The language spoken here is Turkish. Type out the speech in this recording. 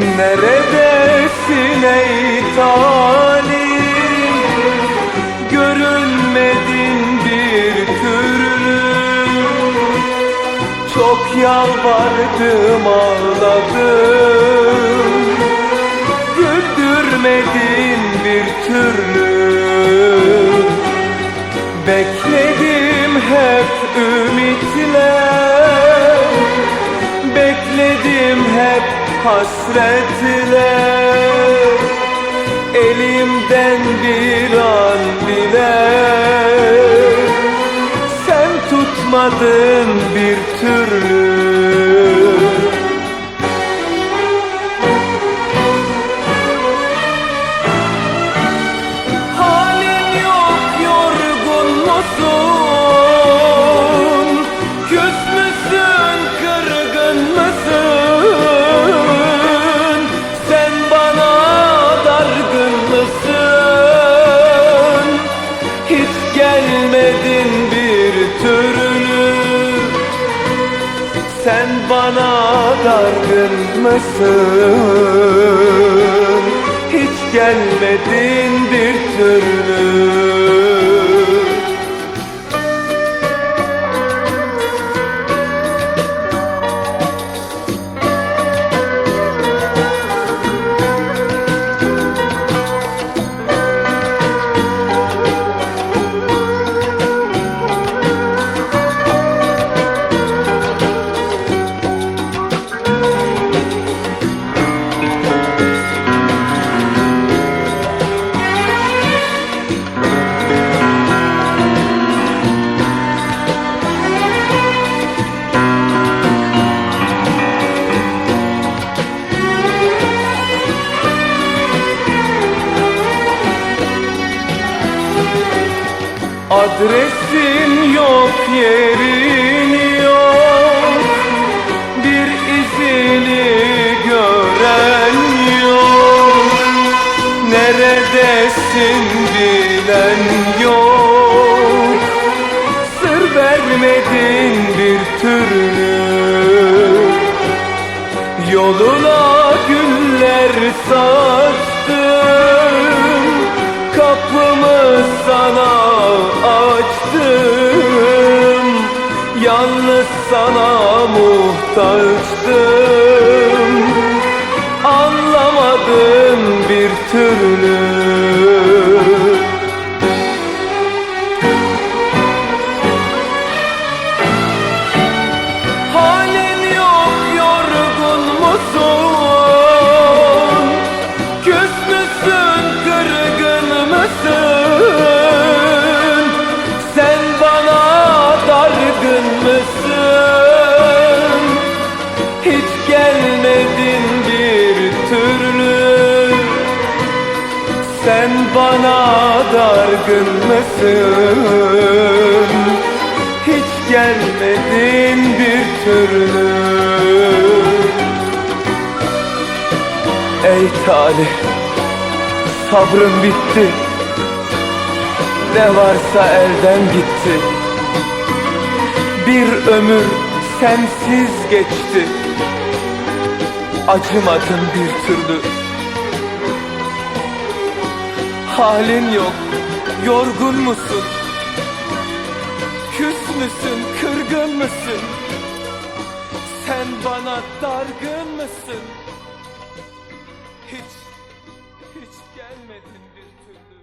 Neredesin ey talim Görünmedin bir türlü. Çok yalvardım ağladım. Güldürmedin bir türlü. Bekledim hep ümitle hasretle Elimden bir an bile. Sen tutmadın bir türlü Sen bana dargın mısın? Hiç gelmedin bir türlü Adresin yok yerin yok. Bir izini gören yok. Neredesin bilen yok. Sır vermedin bir türlü. Yoluna güller saçtım Kapımı sana sana muhtaçtım. Anlamadın bir türlü bana dargın mısın? Hiç gelmedin bir türlü. Ey talih Sabrım bitti. Ne varsa elden gitti. Bir ömür sensiz geçti. Acımadın bir türlü Halin yok, yorgun musun? Küs müsün, kırgın mısın? Sen bana dargın mısın? Hiç, hiç gelmedin bir türlü.